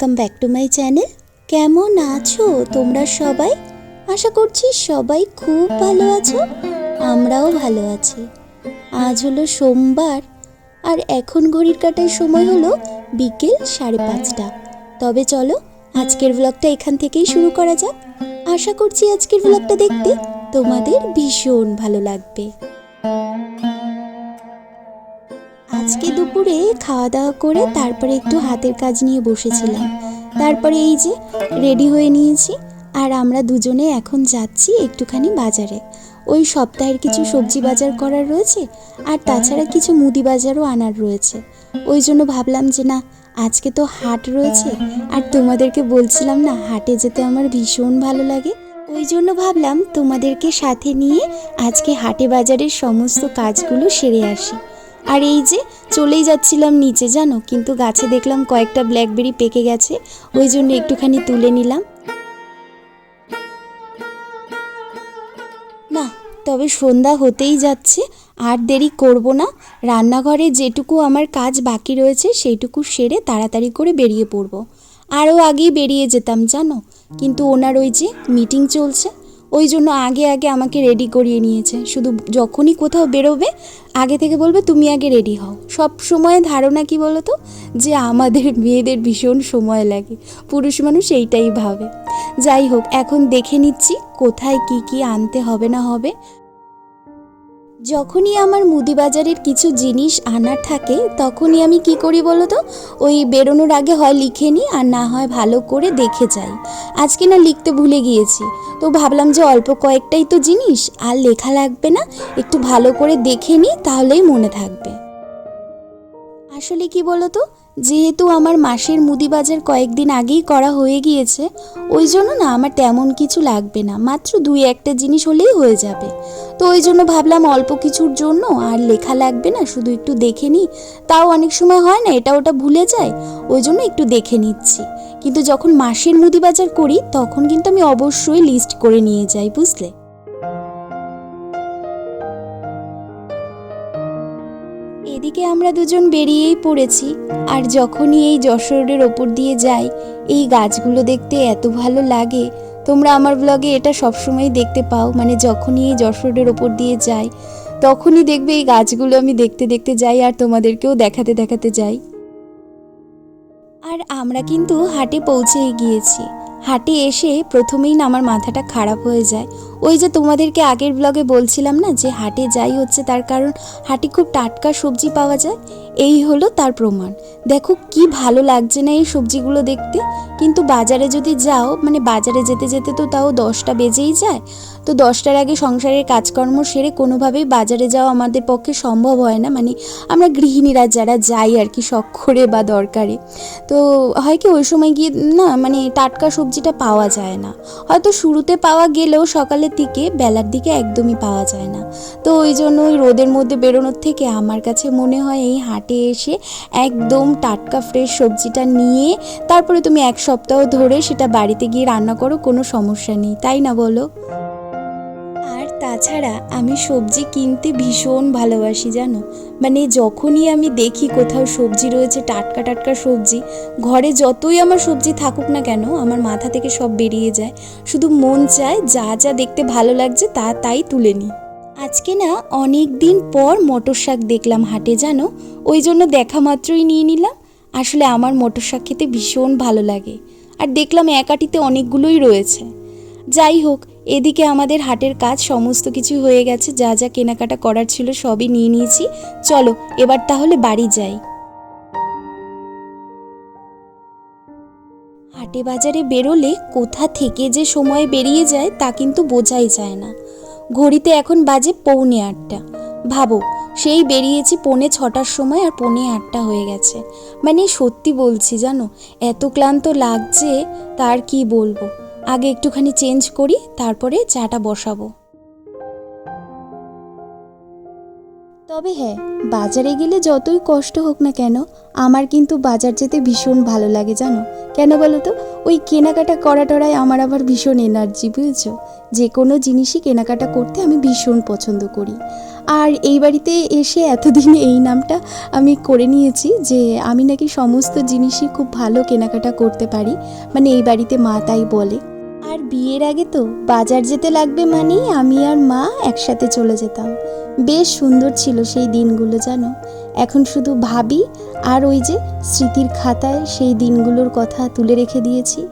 Welcome back to my channel কেমন আছো তোমরা সবাই? আশা করছি সবাই খুব ভালো আছো, আমরাও ভালো আছি। আজ হলো সোমবার, আর এখন ঘড়ির কাটার সময় হলো বিকেল সাড়ে পাঁচটা। তবে চলো, আজকের ব্লগটা এখান থেকেই শুরু করা যাক। আশা করছি আজকের ব্লগটা দেখতে তোমাদের ভীষণ ভালো লাগবে। আজকে দুপুরে খাওয়া দাওয়া করে তারপরে একটু হাতের কাজ নিয়ে বসেছিলাম। তারপরে এই যে রেডি হয়ে নিয়েছি আর আমরা দুজনে এখন যাচ্ছি একটুখানি বাজারে। ওই সপ্তাহের কিছু সবজি বাজার করার রয়েছে আর তাছাড়া কিছু মুদি বাজারও আনার রয়েছে। ওই জন্য ভাবলাম যে না, আজকে তো হাট রয়েছে আর তোমাদেরকে বলছিলাম না, হাটে যেতে আমার ভীষণ ভালো লাগে। ওই জন্য ভাবলাম তোমাদেরকে সাথে নিয়ে আজকে হাটে বাজারের সমস্ত কাজগুলো সেরে আসি। আর এই যে চলেই যাচ্ছিলাম নিচে, জানো? কিন্তু গাছে দেখলাম কয়েকটা ব্ল্যাকবেরি পেকে গেছে, ওই জন্য একটুখানি তুলে নিলাম। না, তবে সন্ধ্যা হতেই যাচ্ছে, আর দেরি করব না। রান্নাঘরে যেটুকু আমার কাজ বাকি রয়েছে, সেইটুকু সেরে তাড়াতাড়ি করে বেরিয়ে পড়ব। আরও আগেই বেরিয়ে যেতাম, জানো? কিন্তু ওনার ওই যে মিটিং চলছে। ওই জন্য আগে আগে আমাকে রেডি করিয়ে নিয়েছে। শুধু যখনই কোথাও বেরোবে, আগে থেকে বলবে, তুমি আগে রেডি হও। সব সময় ধারণা কি বলো তো যে আমাদের মেয়েদের ভীষণ সময় লাগে। পুরুষ মানুষ এইটাই ভাবে। যাই হোক, এখন দেখে নিচ্ছি কোথায় কি কি আনতে হবে না হবে। যখনই আমার মুদি বাজারের কিছু জিনিস আনার থাকে, তখনই আমি কি করি বলো তো ওই বেরোনোর আগে হয় লিখে নিই, আর না হয় ভালো করে দেখে যাই। আজকে না লিখতে ভুলে গিয়েছি। তো ভাবলাম যে অল্প কয়েকটাই তো জিনিস, আর লেখা লাগবে না। একটু ভালো করে দেখে নিই, তাহলেই মনে থাকবে। আসলে কি বলো তো যেহেতু আমার মাসের মুদি বাজার কয়েকদিন আগেই করা হয়ে গিয়েছে, ওই জন্য না আমার তেমন কিছু লাগবে না, মাত্র দুই একটা জিনিস হলেই হয়ে যাবে। তো ওই জন্য ভাবলাম অল্প কিছুর জন্য আর লেখা লাগবে না, শুধু একটু দেখে নিই। তাও অনেক সময় হয় না, এটা ওটা ভুলে যায়, ওই জন্য একটু দেখে নিচ্ছি। কিন্তু যখন মাসের মুদি বাজার করি, তখন কিন্তু আমি অবশ্যই লিস্ট করে নিয়ে যাই, বুঝলে? এদিকে আমরা দুজন বেরিয়েই পড়েছি, আর যখনই এই যশোরের ওপর দিয়ে যাই, এই গাছগুলো দেখতে এত ভালো লাগে। তোমরা আমার ব্লগে এটা সবসময় দেখতে পাও মানে যখনই এই যশোরের ওপর দিয়ে যাই, তখনই দেখবে এই গাছগুলো আমি দেখতে দেখতে যাই আর তোমাদেরকেও দেখাতে দেখাতে যাই। আর আমরা কিন্তু হাটে পৌঁছেই গিয়েছি। হাটে এসে প্রথমেই না আমার মাথাটা খারাপ হয়ে যায়। ওই যে তোমাদেরকে আগের ব্লগে বলছিলাম না যে হাটে যাই হচ্ছে তার কারণ হাটে খুব টাটকা সবজি পাওয়া যায়। এই হলো তার প্রমাণ। দেখো কি ভালো লাগছে না এই সবজিগুলো দেখতে। কিন্তু বাজারে যদি যাও মানে বাজারে যেতে যেতে তো তাও দশটা বেজেই যায়। তো দশটার আগে সংসারের কাজকর্ম সেরে কোনোভাবেই বাজারে যাওয়া আমাদের পক্ষে সম্ভব হয় না। মানে আমরা গৃহিণীরা যারা যাই আর কি শখ করে বা দরকারে। তো হয় কি ওই সময় গিয়ে না মানে টাটকা সবজিটা পাওয়া যায় না। হয়তো শুরুতে পাওয়া গেলেও সকালের দিকে, বেলার দিকে একদমই পাওয়া যায় না। তো ওই জন্য ওই রোদের মধ্যে বেরোনোর থেকে আমার কাছে মনে হয় এই হাটে এসে একদম টাটকা ফ্রেশ সবজিটা নিয়ে, তারপরে তুমি এক সপ্তাহ ধরে সেটা বাড়িতে গিয়ে রান্না করো, কোনো সমস্যা নেই। তাই না বলো? তাছাড়া আমি সবজি কিনতে ভীষণ ভালোবাসি, জানো? মানে যখনই আমি দেখি কোথাও সবজি রয়েছে, টাটকা টাটকা সবজি, ঘরে যতই আমার সবজি থাকুক না কেন, আমার মাথা থেকে সব বেরিয়ে যায়। শুধু মন চায় যা যা দেখতে ভালো লাগছে তা, তাই তুলে নিই। আজকে না অনেক দিন পর মটর শাক দেখলাম হাটে, জানো? ওই জন্য দেখা মাত্রই নিয়ে নিলাম। আসলে আমার মটর শাক খেতে ভীষণ ভালো লাগে। আর দেখলাম একাটিতে অনেকগুলোই রয়েছে। যাই হোক, এদিকে আমাদের হাটের কাজ সমস্ত কিছু হয়ে গেছে, যা যা কেনাকাটা করার ছিল সবই নিয়ে নিয়েছি। চলো, এবার তাহলে বাড়ি যাই। হাটে বাজারে বেরোলে কোথা থেকে যে সময় বেরিয়ে যায় তা কিন্তু বোঝাই যায় না। ঘড়িতে এখন বাজে পৌনে আটটা। ভাবো, সেই বেরিয়েছি পৌনে ছটার সময় আর পৌনে আটটা হয়ে গেছে। মানে সত্যি বলছি জানো, এত ক্লান্ত লাগছে, তার কি বলব? আগে একটুখানি চেঞ্জ করি, তারপরে চাটা বসাবো। তবে হ্যাঁ বাজারে গেলে যতই কষ্ট হোক না কেন, আমার কিন্তু বাজার যেতে ভীষণ ভালো লাগে, জানো? কেন বলো তো? ওই কেনাকাটা করা টরায় আমার আবার ভীষণ এনার্জি বুঝেছ? যে কোনো জিনিসই কেনাকাটা করতে আমি ভীষণ পছন্দ করি। আর এই বাড়িতে এসে এতদিন এই নামটা আমি করে নিয়েছি যে আমি নাকি সমস্ত জিনিসই খুব ভালো কেনাকাটা করতে পারি। মানে এই বাড়িতে মা তাই বলে। আর বিয়ের আগে তো বাজার যেতে লাগবে মানেই আমি আর মা একসাথে চলে যেতাম। বেশ সুন্দর ছিল সেই দিনগুলো জানো। এখন শুধু ভাবি আর ওই যে স্মৃতির খাতায় সেই দিনগুলোর কথা তুলে রেখে দিয়েছি।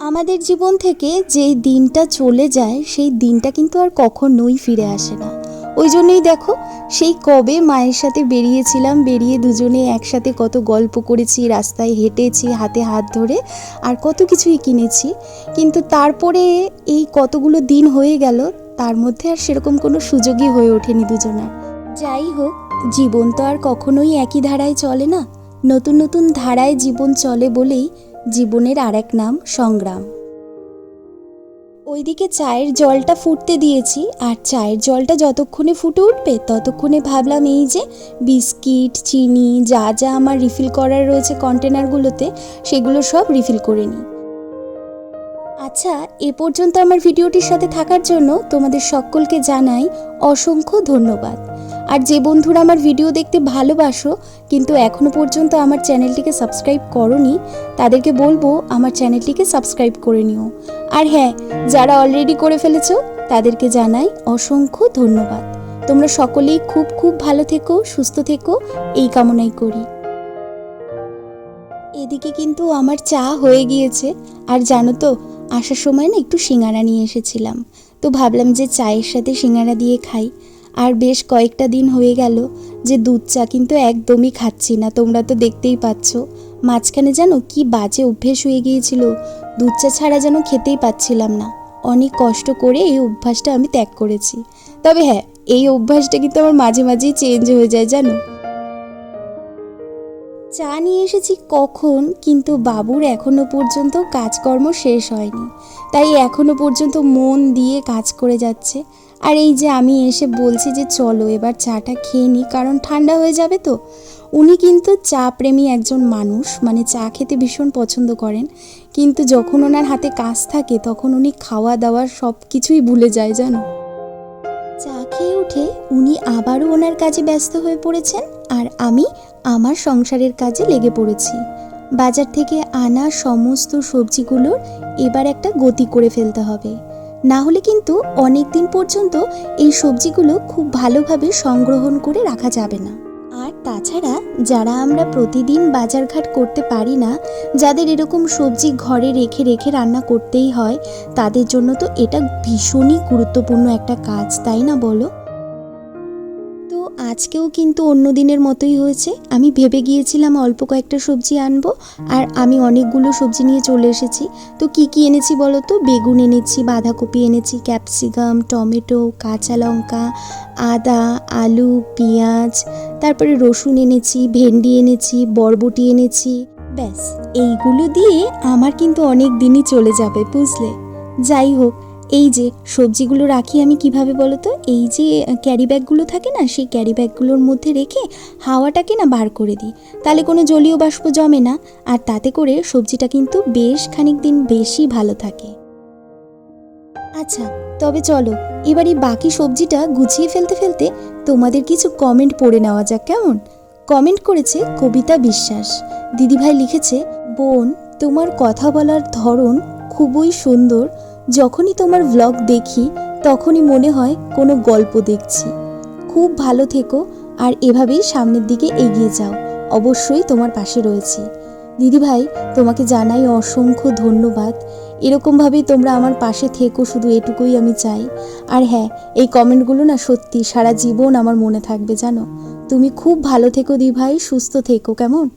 আমাদের জীবন থেকে যেই দিনটা চলে যায়, সেই দিনটা কিন্তু আর কখনোই ফিরে আসে না। ওই জন্যই দেখো, সেই কবে মায়ের সাথে বেরিয়েছিলাম, বেরিয়ে দুজনে একসাথে কত গল্প করেছি, রাস্তায় হেঁটেছি, হাতে হাত ধরে আর কত কিছুই কিনেছি। কিন্তু তারপরে এই কতগুলো দিন হয়ে গেল, তার মধ্যে আর সেরকম কোনো সুযোগই হয়ে ওঠেনি দুজনার। যাই হোক, জীবন তো আর কখনোই একই ধারায় চলে না। নতুন নতুন ধারায় জীবন চলে বলেই জীবনের আর এক নাম সংগ্রাম। ওইদিকে চায়ের জলটা ফুটতে দিয়েছি আর চায়ের জলটা যতক্ষণে ফুটে উঠবে ততক্ষণে ভাবলাম এই যে বিস্কিট, চিনি, যা যা আমার রিফিল করার রয়েছে কন্টেনারগুলোতে সেগুলো সব রিফিল করে নিই। আচ্ছা এ পর্যন্ত আমার ভিডিওটির সাথে থাকার জন্য তোমাদের সকলকে জানাই অসংখ্য ধন্যবাদ। আর যে বন্ধুরা আমার ভিডিও দেখতে ভালোবাসো, কিন্তু এখনও পর্যন্ত আমার চ্যানেলটিকে সাবস্ক্রাইব করনি, তাদেরকে বলব আমার চ্যানেলটিকে সাবস্ক্রাইব করে নিও। আর হ্যাঁ যারা অলরেডি করে ফেলেছো, তাদেরকে জানাই অসংখ্য ধন্যবাদ। তোমরা সকলেই খুব খুব ভালো থেকো, সুস্থ থেকো, এই কামনাই করি। এদিকে কিন্তু আমার চা হয়ে গিয়েছে, আর জানো তো, আসার সময় না একটু সিঙ্গারা নিয়ে এসেছিলাম। তো ভাবলাম যে চায়ের সাথে সিঙ্গারা দিয়ে খাই। আর বেশ কয়েকটা দিন হয়ে গেল যে দুধ চা কিন্তু একদমই খাচ্ছি না। তোমরা তো দেখতেই পাচ্ছ। মাঝখানে জানো কি বাজে অভ্যেস হয়ে গিয়েছিল। দুধ চা ছাড়া যেন খেতেই পাচ্ছিলাম না। অনেক কষ্ট করে এই অভ্যাসটা আমি ত্যাগ করেছি। তবে হ্যাঁ এই অভ্যাসটা কিন্তু আমার মাঝে মাঝেই চেঞ্জ হয়ে যায়, জানো? চা নিয়ে এসেছি কখন? কিন্তু বাবুর এখনও পর্যন্ত কাজকর্ম শেষ হয়নি। তাই এখনও পর্যন্ত মন দিয়ে কাজ করে যাচ্ছে। আর এই যে আমি এসে বলছি যে চলো, এবার চাটা খেয়ে নিই কারণ ঠান্ডা হয়ে যাবে তো। উনি কিন্তু চা প্রেমী একজন মানুষ মানে চা খেতে ভীষণ পছন্দ করেন। কিন্তু যখন ওনার হাতে কাজ থাকে, তখন উনি খাওয়া দাওয়া সব কিছুই ভুলে যায়, জানো? চা খেয়ে উঠে উনি আবারও ওনার কাজে ব্যস্ত হয়ে পড়েছেন, আর আমি আমার সংসারের কাজে লেগে পড়েছি। বাজার থেকে আনা সমস্ত সবজিগুলোর এবার একটা গতি করে ফেলতে হবে। না হলে কিন্তু অনেক দিন পর্যন্ত এই সবজিগুলো খুব ভালোভাবে সংগ্রহণ করে রাখা যাবে না। আর তাছাড়া যারা আমরা প্রতিদিন বাজারঘাট করতে পারি না, যাদের এরকম সবজি ঘরে রেখে রেখে রান্না করতেই হয়, তাদের জন্য তো এটা ভীষণই গুরুত্বপূর্ণ একটা কাজ, তাই না বলো? আজকেও কিন্তু অন্য দিনের মতোই হয়েছে। আমি ভেবে গিয়েছিলাম অল্প কয়েকটা সবজি আনব, আর আমি অনেকগুলো সবজি নিয়ে চলে এসেছি। তো কি কি এনেছি বলো তো? বেগুন এনেছি, বাঁধাকপি এনেছি, ক্যাপসিকাম, টমেটো, কাঁচা লঙ্কা, আদা, আলু, পেঁয়াজ, তারপরে রসুন এনেছি, ভেন্ডি এনেছি, বরবটি এনেছি। ব্যাস, এইগুলো দিয়ে আমার কিন্তু অনেক দিনই চলে যাবে, বুঝলে? যাই হোক এই যে সবজিগুলো রাখি আমি কীভাবে বলো তো এই যে ক্যারি ব্যাগগুলো থাকে না, সেই ক্যারি ব্যাগগুলোর মধ্যে রেখে হাওয়াটাকে না বার করে দিই। তাহলে কোনো জলীয় বাষ্প জমে না, আর তাতে করে সবজিটা কিন্তু বেশ খানিক দিন বেশি ভালো থাকে। আচ্ছা তবে চলো, এবার এই বাকি সবজিটা গুছিয়ে ফেলতে ফেলতে তোমাদের কিছু কমেন্ট পড়ে নেওয়া যাক, কেমন? কমেন্ট করেছে কবিতা বিশ্বাস। দিদিভাই লিখেছে, বোন, তোমার কথা বলার ধরন খুবই সুন্দর যখনই তোমার ব্লগ দেখি, তখনই মনে হয় কোনো গল্প দেখছি। খুব ভালো থেকো, আর এভাবেই সামনের দিকে এগিয়ে যাও। অবশ্যই তোমার পাশে রয়েছি। দিদিভাই তোমাকে জানাই অসংখ্য ধন্যবাদ। এরকমভাবেই তোমরা আমার পাশে থেকো, শুধু এটুকুই আমি চাই। আর হ্যাঁ এই কমেন্টগুলো না সত্যি সারা জীবন আমার মনে থাকবে, জানো? তুমি খুব ভালো থেকো দিভাই, সুস্থ থেকো, কেমন?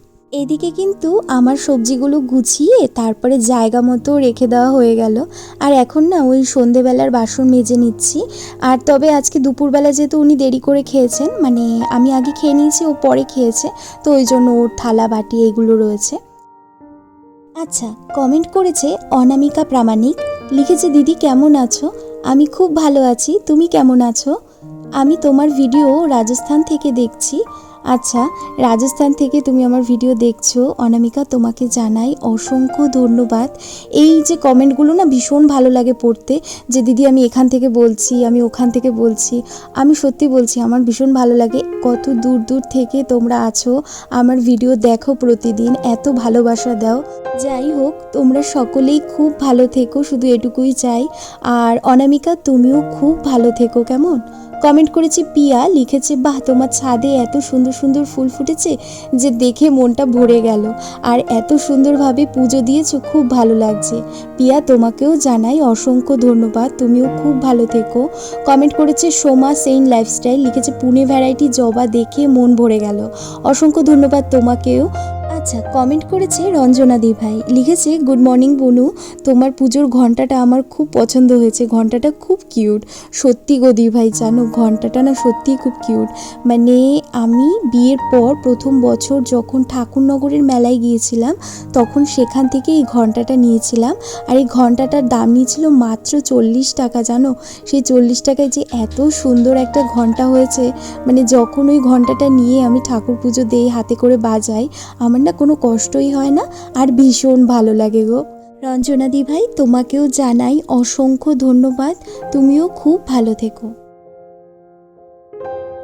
এদিকে কিন্তু আমার সবজিগুলো গুছিয়ে তারপরে জায়গা মতো রেখে দেওয়া হয়ে গেল। আর এখন না ওই সন্ধেবেলার বাসন মেজে নিচ্ছি। আর তবে আজকে দুপুরবেলা যেহেতু উনি দেরি করে খেয়েছেন মানে আমি আগে খেয়ে নিয়েছি, ও পরে খেয়েছে, তো ওই জন্য ওর থালা, বাটি এগুলো রয়েছে। আচ্ছা কমেন্ট করেছে অনামিকা প্রামাণিক, লিখেছে, দিদি কেমন আছো? আমি খুব ভালো আছি, তুমি কেমন আছো? আমি তোমার ভিডিও রাজস্থান থেকে দেখছি। আচ্ছা রাজস্থান থেকে তুমি আমার ভিডিও দেখছ, অনামিকা তোমাকে জানাই অসংখ্য ধন্যবাদ। এই যে কমেন্টগুলো না ভীষণ ভালো লাগে পড়তে, যে দিদি আমি এখান থেকে বলছি, আমি ওখান থেকে বলছি, আমি সত্যি বলছি আমার ভীষণ ভালো লাগে। কত দূর দূর থেকে তোমরা আছো, আমার ভিডিও দেখো প্রতিদিন, এত ভালোবাসা দাও। যাই হোক, তোমরা সকলেই খুব ভালো থেকো, শুধু এটুকুই চাই। আর অনামিকা, তুমিও খুব ভালো থেকো, কেমন? কমেন্ট করেছে, পিয়া লিখেছে, বাহ, তোমার ছাদে এত সুন্দর সুন্দর ফুল ফুটেছে যে দেখে মনটা ভরে গেল। আর এত সুন্দরভাবে পুজো দিয়েছ, খুব ভালো লাগছে। পিয়া, তোমাকেও জানাই অসংখ্য ধন্যবাদ, তুমিও খুব ভালো থেকো। কমেন্ট করেছে, সোমা সেইন লাইফস্টাইল লিখেছে, পুনে ভ্যারাইটি জবা দেখে মন ভরে গেল। অসংখ্য ধন্যবাদ তোমাকেও। আচ্ছা কমেন্ট করেছে রঞ্জনা দি ভাই। লিখেছে গুড মর্নিং বনু। তোমার পুজোর ঘন্টাটা আমার খুব পছন্দ হয়েছে। ঘন্টাটা খুব কিউট সত্যি গো দি ভাই, জানো, ঘন্টাটা না সত্যিই খুব কিউট মানে আমি বিয়ের পর প্রথম বছর যখন ঠাকুরনগরের মেলায় গিয়েছিলাম, তখন সেখান থেকে এই ঘন্টাটা নিয়েছিলাম। আর এই ঘন্টাটার দাম নিয়েছিল মাত্র চল্লিশ টাকা, জানো? সেই চল্লিশ টাকায় যে এত সুন্দর একটা ঘণ্টা হয়েছে। মানে যখন ওই ঘন্টাটা নিয়ে আমি ঠাকুর পুজো দেই, হাতে করে বাজাই, আমার না কোনো কষ্টই হয় না, আর ভীষণ ভালো লাগে গো। রঞ্জনাদি ভাই, তোমাকেও জানাই অসংখ্য ধন্যবাদ। তুমিও খুব ভালো থেকো।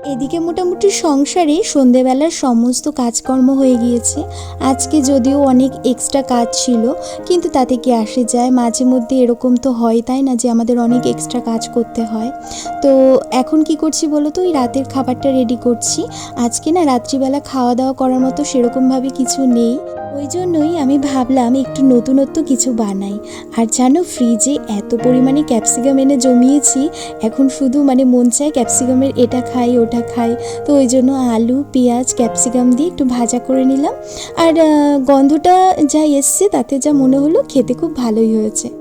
এদিকে মোটামুটি সংসারে সন্ধেবেলার সমস্ত কাজকর্ম হয়ে গিয়েছে। আজকে যদিও অনেক এক্সট্রা কাজ ছিল, কিন্তু তাতে কি আসে যায়? মাঝে মধ্যে এরকম তো হয়, তাই না? যে আমাদের অনেক এক্সট্রা কাজ করতে হয়। তো এখন কি করছি বলো তো? ওই রাতের খাবারটা রেডি করছি। আজকে না রাত্রিবেলা খাওয়া দাওয়া করার মতো সেরকমভাবে কিছু নেই। ওই জন্যই আমি ভাবলাম একটু নতুনত্ব কিছু বানাই। আর জানো ফ্রিজে এত পরিমাণে ক্যাপসিকাম এনে জমিয়েছি, এখন শুধু মানে মন চায় ক্যাপসিকামের এটা খাই, ওটা খাই। তো ওই জন্য আলু, পেঁয়াজ ক্যাপসিকাম দিয়ে একটু ভাজা করে নিলাম। আর গন্ধটা যা এসছে তাতে যা মনে হলো খেতে খুব ভালোই হয়েছে।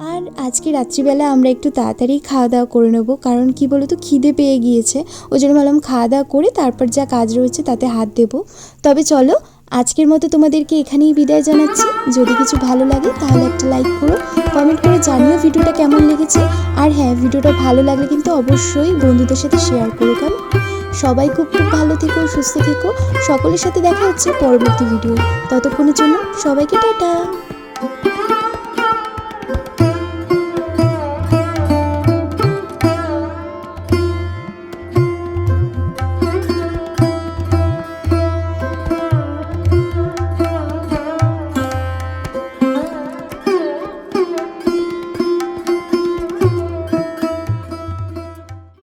আর আজকে রাত্রিবেলা আমরা একটু তাড়াতাড়ি খাওয়া দাওয়া করে নেব, কারণ কি বলতো, খিদে পেয়ে গিয়েছে। ওই জন্য ভাবলাম খাওয়া দাওয়া করে তারপর যা কাজ রয়েছে তাতে হাত দেবো। তবে চলো, আজকের মতো তোমাদেরকে এখানেই বিদায় জানাচ্ছি। যদি কিছু ভালো লাগে তাহলে একটা লাইক করো, কমেন্ট করে জানিও ভিডিওটা কেমন লেগেছে। আর হ্যাঁ ভিডিওটা ভালো লাগলে কিন্তু অবশ্যই বন্ধুদের সাথে শেয়ার করো কেমন। সবাই খুব খুব ভালো থেকো, সুস্থ থেকো। সকলের সাথে দেখা হচ্ছে পরবর্তী ভিডিও ততক্ষণের জন্য সবাইকে টাটা।